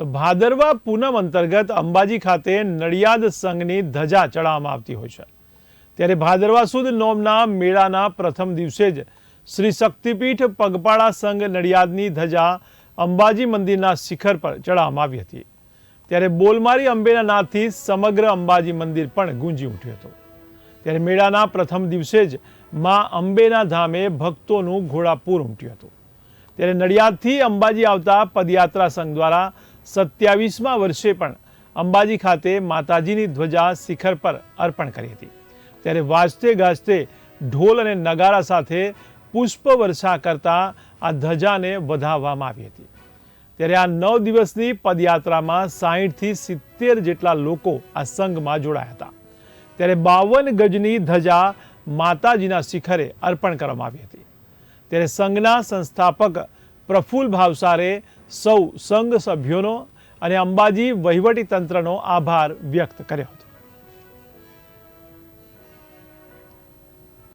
તો ભાદરવા પૂનમ અંતર્ગત અંબાજી ખાતે નડિયાદ સંઘની ધજા ચડાવવામાં આવતી હોય છે. ત્યારે ભાદરવા સુદ નોમના મેળાના પ્રથમ દિવસે જ શ્રી શક્તિપીઠ પગપાળા સંઘ નડિયાદની ધજા અંબાજી મંદિરના શિખર પર ચડાવવામાં આવી હતી. ત્યારે બોલમારી અંબેના નાદથી સમગ્ર અંબાજી મંદિર પણ ગુંજી ઉઠ્યું હતું. ત્યારે મેળાના પ્રથમ દિવસે જ માં અંબેના ધામે ભક્તોનું ઘોડાપૂર ઉમટ્યું હતું. ત્યારે નડિયાદથી અંબાજી આવતા પદયાત્રા સંઘ દ્વારા સત્યાવીસમા વર્ષે પણ અંબાજી ખાતે માતાજીની ધ્વજા શિખર પર અર્પણ કરી હતી. ત્યારે વાજતે ગાજતે ઢોલ અને નગારા સાથે પુષ્પ વર્ષા કરતા આ ધજાને વધાવવામાં આવી હતી. ત્યારે આ નવ દિવસની પદયાત્રામાં સાહીઠથી સિત્તેર જેટલા લોકો આ સંઘમાં જોડાયા હતા. ત્યારે બાવન ગજની ધજા માતાજીના શિખરે અર્પણ કરવામાં આવી હતી. ત્યારે સંઘના સંસ્થાપક પ્રફુલ્લ ભાવસારે સૌ સંઘ સભ્યોનો અને અંબાજી વહીવટી તંત્રનો આભાર વ્યક્ત કર્યો હતો.